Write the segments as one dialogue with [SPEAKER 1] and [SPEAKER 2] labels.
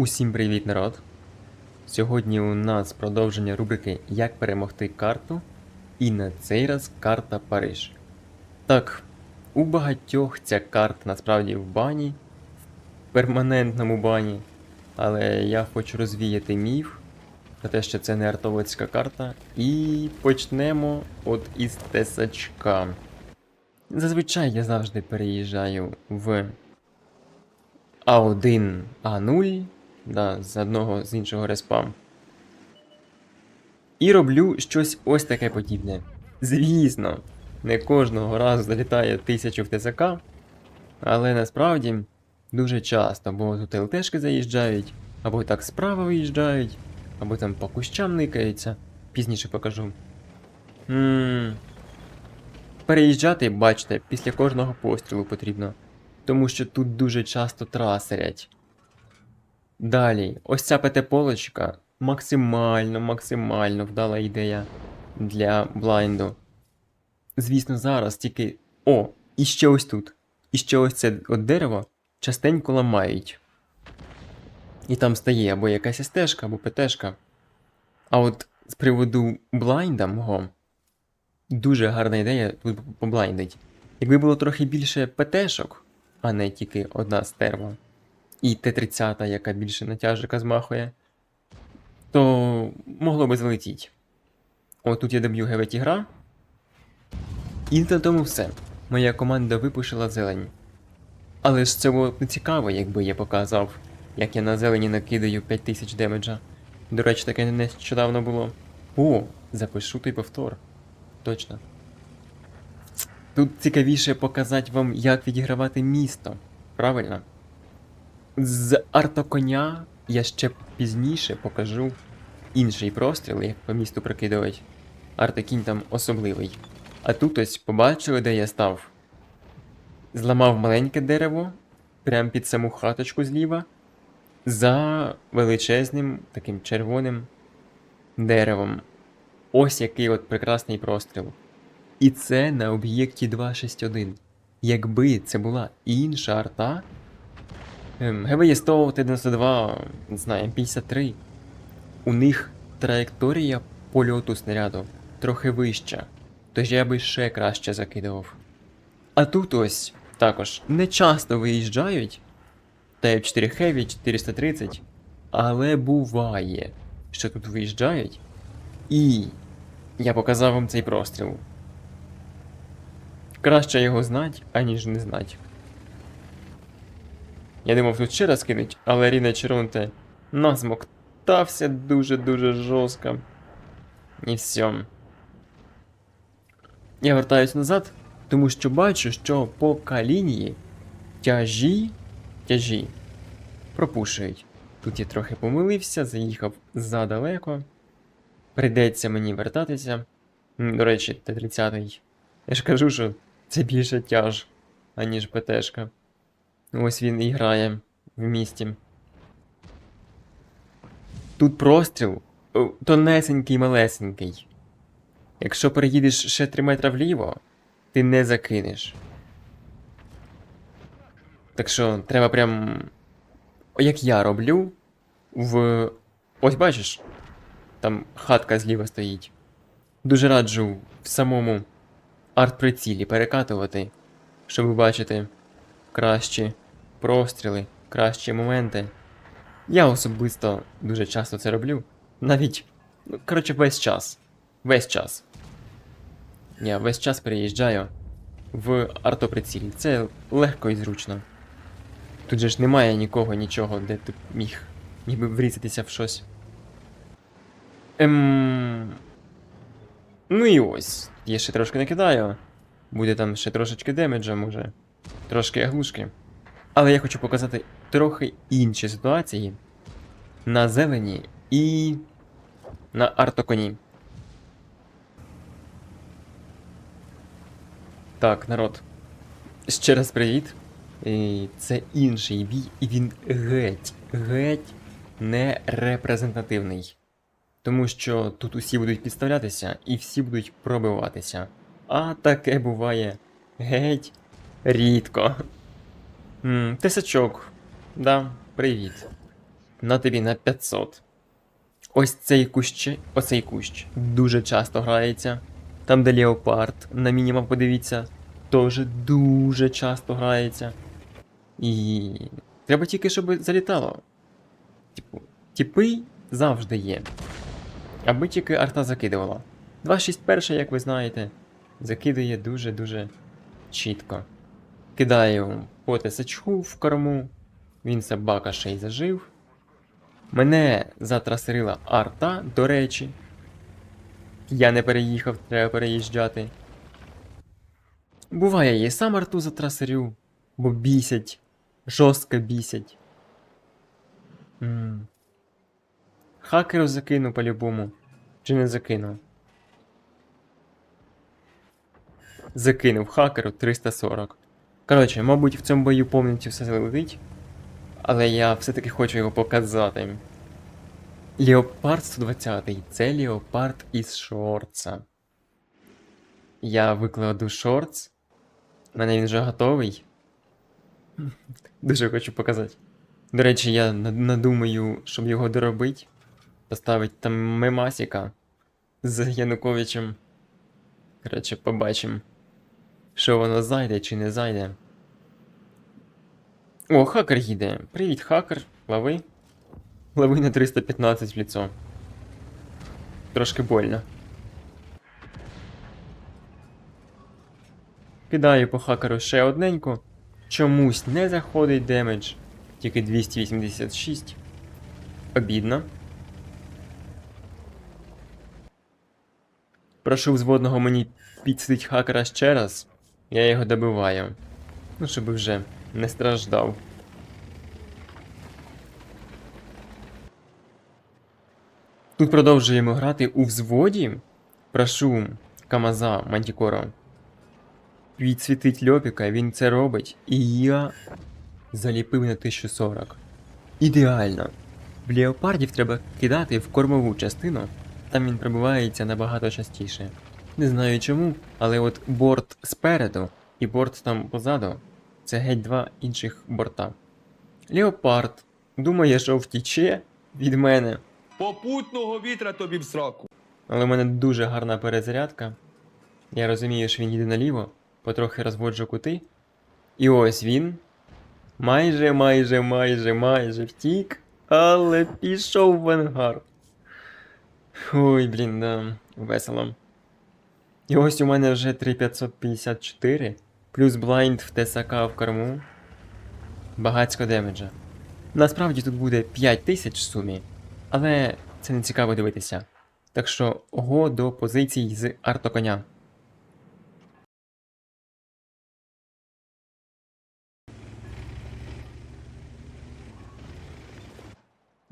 [SPEAKER 1] Усім привіт, народ! Сьогодні у нас продовження рубрики Як перемогти карту. І на цей раз карта Париж. Так, у багатьох ця карта насправді в бані, в перманентному бані. Але я хочу розвіяти міф про те, що це не артовицька карта. І почнемо от із тесачка. Зазвичай я завжди переїжджаю в А1, А0, да, з одного з іншого респа. І роблю щось ось таке подібне. Звісно, не кожного разу залітає тисячу в ТСК, але насправді дуже часто, бо тут ЛТшки заїжджають, або так справа виїжджають, або там по кущам никаються. Пізніше покажу. м Переїжджати, бачите, після кожного пострілу потрібно. Тому що тут дуже часто трасерять. Далі, ось ця ПТ-полочка максимально, максимально вдала ідея для блайнду. Звісно, зараз тільки. О, і ще ось тут. І ще ось це от дерево частенько ламають. І там стає або якась стежка, або ПТшка. А от з приводу блайнда мого, дуже гарна ідея тут поблайндить. Якби було трохи більше ПТшок, а не тільки одна стерва, і Т-30, яка більше натяжика змахує, то могло би залетіти. От тут я доб'ю ГВ Тігра. І на тому все. Моя команда випушила зелень. Але ж це було б не цікаво, якби я показав, як я на зелені накидаю 5000 демеджа. До речі, таке нещодавно було. О, запишу той повтор. Точно. Тут цікавіше показати вам, як відігравати місто. Правильно? З артоконя я ще пізніше покажу інший простріл, як по місту прикидувати. Артокінь там особливий. А тут ось побачили, де я став. Зламав маленьке дерево, прямо під саму хаточку зліва, за величезним таким червоним деревом. Ось який от прекрасний простріл. І це на об'єкті 261. Якби це була інша арта. Ем, ГВЄ 100, Т-92, не знаю, М53. У них траєкторія польоту снаряду трохи вища. Тож я би ще краще закидував. А тут ось також не часто виїжджають. Та 4 Heavy 430. Але буває, що тут виїжджають. І я показав вам цей простріл. Краще його знать, аніж не знать. Я думав тут ще раз кинуть, але Ріна Черунте насмоктався дуже-дуже жорстко. І все. Я вертаюсь назад, тому що бачу, що по калінії тяжі, тяжі пропушують. Тут я трохи помилився, заїхав задалеко. Прийдеться мені вертатися. До речі, Т-30. Я ж кажу, що це більше тяж, аніж ПТшка. Ось він і грає в місті. Тут простріл тонесенький малесенький. Якщо переїдеш ще 3 метри вліво, ти не закинеш. Так що треба прям. Як я роблю в. Ось бачиш, там хатка зліва стоїть. Дуже раджу в самому арт-прицілі перекатувати, щоб бачити кращі простріли, кращі моменти. Я особисто дуже часто це роблю. Навіть, ну, коротше, весь час. Весь час. Я весь час переїжджаю в артоприцілі. Це легко і зручно. Тут же ж немає нікого, нічого, де ти міг, міг би врізатися в щось. Ем... Ну і ось. Я ще трошки накидаю. Буде там ще трошечки демеджа, може. Трошки оглушки. Але я хочу показати трохи інші ситуації на зелені і на артоконі. Так, народ. Ще раз привіт. Це інший бій, і він геть, геть не репрезентативний. Тому що тут усі будуть підставлятися і всі будуть пробиватися. А таке буває геть рідко. М, Тисачок. Да, привіт. на тобі на 500. Ось цей кущ, оцей кущ дуже часто грається. Там, де леопард, на мінімум подивіться, теж дуже часто грається. І треба тільки, щоб залітало. Типу, тіпи завжди є. Аби тільки арта закидувала. 261, як ви знаєте, закидує дуже-дуже чітко. Кидаю по тисячку в корму. Він собака ще й зажив. Мене затрасерила арта, до речі. Я не переїхав, треба переїжджати. Буває, я і сам арту затрасерю, бо бісять. Жорстко бісять. м Хакеру закину по-любому. Чи не закину? Закинув хакеру 340. Коротше, мабуть, в цьому бою повністю все залетить. Але я все-таки хочу його показати. Леопард 120 це Леопард із шорца. Я викладу шортс. У мене він вже готовий. Дуже хочу показати. До речі, я надумаю, щоб його доробити. Поставити там мемасіка з Януковичем. Коротше, побачимо, що воно зайде чи не зайде. О, хакер їде. Привіт, хакер. Лови. Лови на 315 в лицо. Трошки больно. Кидаю по хакеру ще одненьку. Чомусь не заходить демедж. Тільки 286. Обідно. Прошу взводного мені підсидить хакера ще раз. Я його добиваю. Ну, щоб вже не страждав. Тут продовжуємо грати у взводі. Прошу Камаза Мантікоро. Відсвітить Льопіка, він це робить. І я заліпив на 1040. Ідеально. В леопардів треба кидати в кормову частину, там він прибувається набагато частіше. Не знаю чому, але от борт спереду і борт там позаду це геть два інших борта. Леопард думає, що втіче від мене,
[SPEAKER 2] Попутного вітра тобі в сраку.
[SPEAKER 1] але в мене дуже гарна перезарядка. Я розумію, що він їде наліво, потрохи розводжу кути. І ось він. Майже, майже, майже, майже втік, але пішов в ангар. Ой, блін, да, весело. І ось у мене вже 3554, плюс блайнд в ТСК в корму. Багацько демеджа. Насправді тут буде 5000 в сумі, але це не цікаво дивитися. Так що го до позицій з артоконя.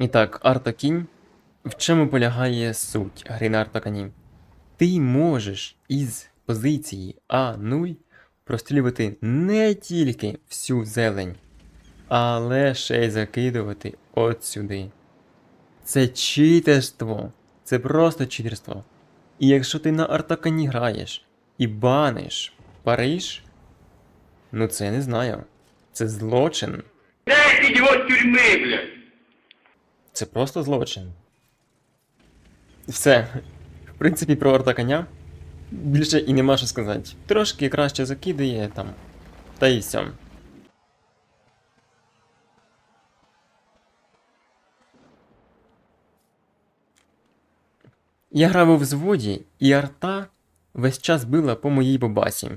[SPEAKER 1] І так, артокінь. В чому полягає суть гри на артоконі? Ти можеш із позиції А0 прострілювати не тільки всю зелень, але ще й закидувати от сюди. Це читерство. Це просто читерство. І якщо ти на артакані граєш і баниш Париж, ну це не знаю. Це злочин.
[SPEAKER 3] С блядь!
[SPEAKER 1] Це просто злочин. Все. В принципі, про артаканя більше і нема що сказати. Трошки краще закидає там. Та і все. Я грав у взводі, і арта весь час била по моїй бабасі.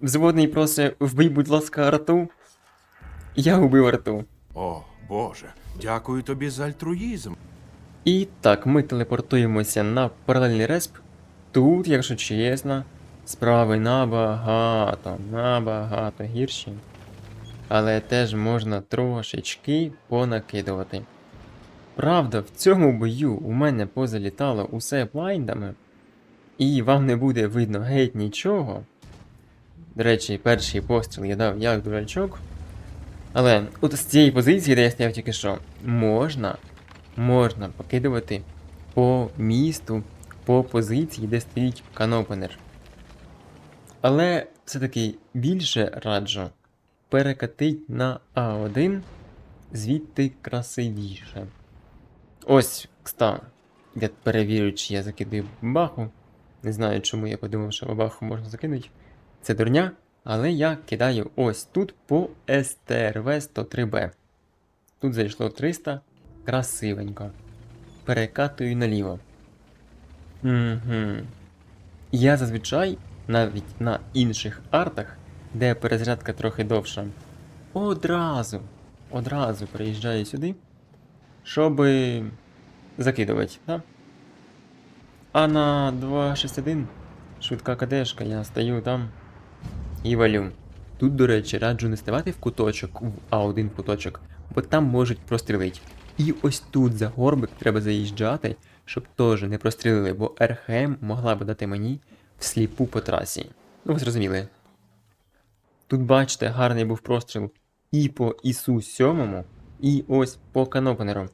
[SPEAKER 1] Взводний просить вбий, будь ласка, арту. Я убив арту.
[SPEAKER 4] О, Боже, дякую тобі за альтруїзм.
[SPEAKER 1] І так, ми телепортуємося на паралельний респ. Тут, якщо чесно, справи набагато, набагато гірші. Але теж можна трошечки понакидувати. Правда, в цьому бою у мене позалітало усе блайндами, і вам не буде видно геть нічого. До речі, перший постріл я дав як дурачок. Але от з цієї позиції, де я стояв тільки що, можна можна покидувати по місту, по позиції, де стоїть канопенер. Але все-таки більше раджу перекатить на А1 звідти красивіше. Ось, кста. Я перевірю, чи я закидаю бабаху. Не знаю, чому я подумав, що бабаху можна закинути. Це дурня, але я кидаю ось тут по СТРВ 103Б. Тут зайшло 300. Красивенько. Перекатую наліво. Угу. Я зазвичай, навіть на інших артах, де перезарядка трохи довша, одразу, одразу приїжджаю сюди, щоб закидувати, да? А на 2.6.1 швидка кадешка, я стою там і валю. Тут, до речі, раджу не ставати в куточок, в А1 куточок, бо там можуть прострілити. І ось тут за горбик треба заїжджати, щоб теж не прострілили, бо РХМ могла б дати мені всліпу по трасі. Ну, ви зрозуміли. Тут, бачите, гарний був простріл і по ІСУ 7, і ось по канопенеру.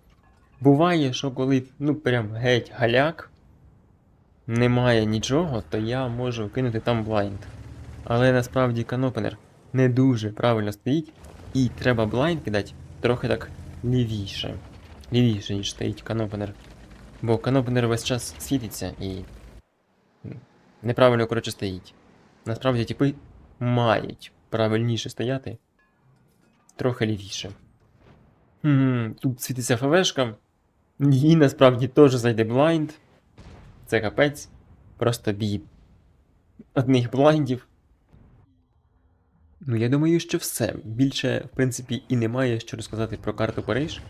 [SPEAKER 1] Буває, що коли ну прям геть галяк, немає нічого, то я можу кинути там блайнд. Але насправді канопенер не дуже правильно стоїть, і треба блайнд кидати трохи так лівіше. Лівіше, ніж стоїть канопенер. Бо канопенер весь час світиться і неправильно, коротше, стоїть. Насправді типи мають правильніше стояти. Трохи лівіше. Хм, тут світиться ФВшка. І насправді теж зайде блайнд. Це капець. Просто бій одних блайндів. Ну, я думаю, що все. Більше, в принципі, і немає що розказати про карту Париж.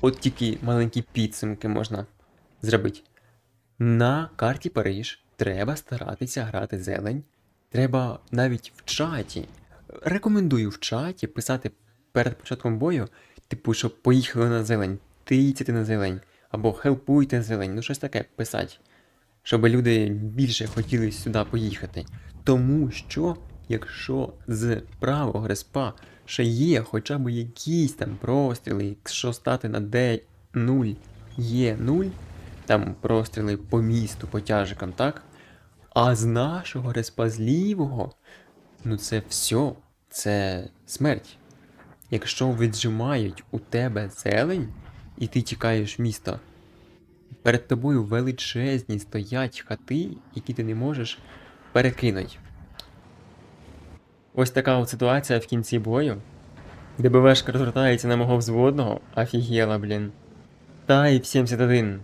[SPEAKER 1] От тільки маленькі підсумки можна зробити. На карті Париж треба старатися грати зелень. Треба навіть в чаті. Рекомендую в чаті писати перед початком бою, типу, щоб поїхали на зелень, тицяти на зелень, або хелпуйте зелень, ну щось таке писати. Щоб люди більше хотіли сюди поїхати. Тому що, якщо з правого респа ще є хоча б якісь там простріли, якщо стати на D0 є 0, там простріли по місту, по тяжикам, так? А з нашого респа з лівого, ну це все, це смерть. Якщо віджимають у тебе зелень, і ти тікаєш в місто, перед тобою величезні стоять хати, які ти не можеш перекинути. Ось така от ситуація в кінці бою. ДБВшка розвертається на мого взводного, офігела, блін. Тайп 71.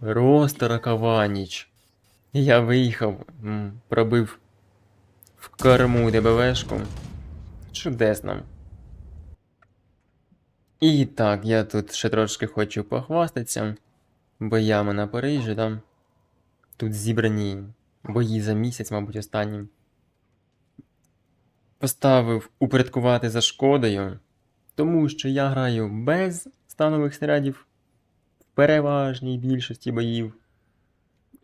[SPEAKER 1] Просто рокова ніч. Я виїхав, пробив в корму ДБВшку. Чудесно. І так, я тут ще трошки хочу похвастатися. Боями на Парижі, да? Тут зібрані бої за місяць, мабуть, останні. Поставив упорядкувати за шкодою, тому що я граю без станових снарядів в переважній більшості боїв.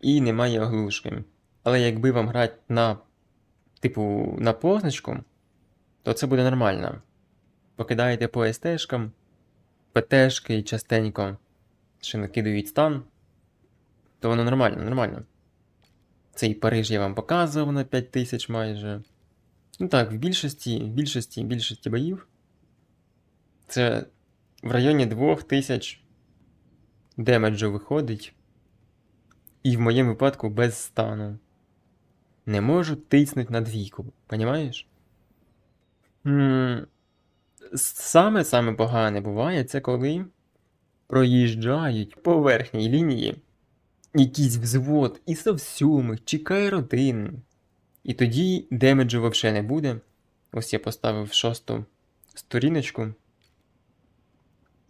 [SPEAKER 1] І немає оглушки. Але якби вам грати на, типу, на позначку, то це буде нормально. Покидаєте по СТшкам, ПТшки частенько ще накидують стан, то воно нормально, нормально. Цей Париж я вам показував на 5000 майже. Ну так, в більшості, більшості, більшості боїв. Це в районі 2000 демеджу виходить. І в моєму випадку без стану. Не можу тиснути на двійку, понімаєш? Саме саме погане буває, це коли проїжджають по верхній лінії якийсь взвод і совсюмих, чекає родин. І тоді демеджу взагалі не буде. Ось я поставив шосту сторіночку.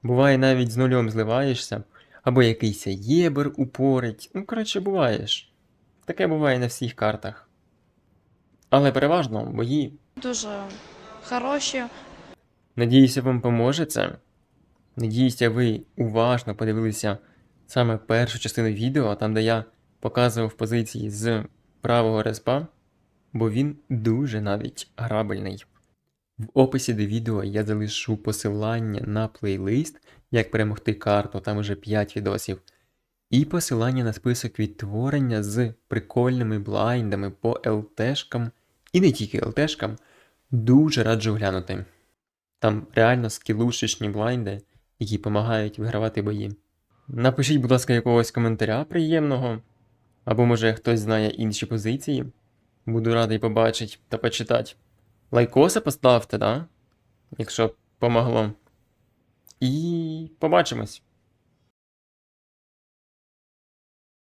[SPEAKER 1] Буває навіть з нульом зливаєшся, або якийсь єбер упорить. Ну, коротше, буваєш. Таке буває на всіх картах. Але переважно бої.
[SPEAKER 5] Дуже хороші.
[SPEAKER 1] Надіюся, вам поможе це. Надіюся, ви уважно подивилися саме першу частину відео, там де я показував позиції з правого респа, бо він дуже навіть грабельний. В описі до відео я залишу посилання на плейлист, як перемогти карту, там уже 5 відосів, і посилання на список відтворення з прикольними блайндами по ЛТшкам, і не тільки ЛТшкам, дуже раджу глянути. Там реально скілушечні блайнди, які допомагають вигравати бої. Напишіть, будь ласка, якогось коментаря приємного, або може хтось знає інші позиції. Буду радий побачити та почитати. Лайкоса поставте, да? Якщо помогло. І побачимось.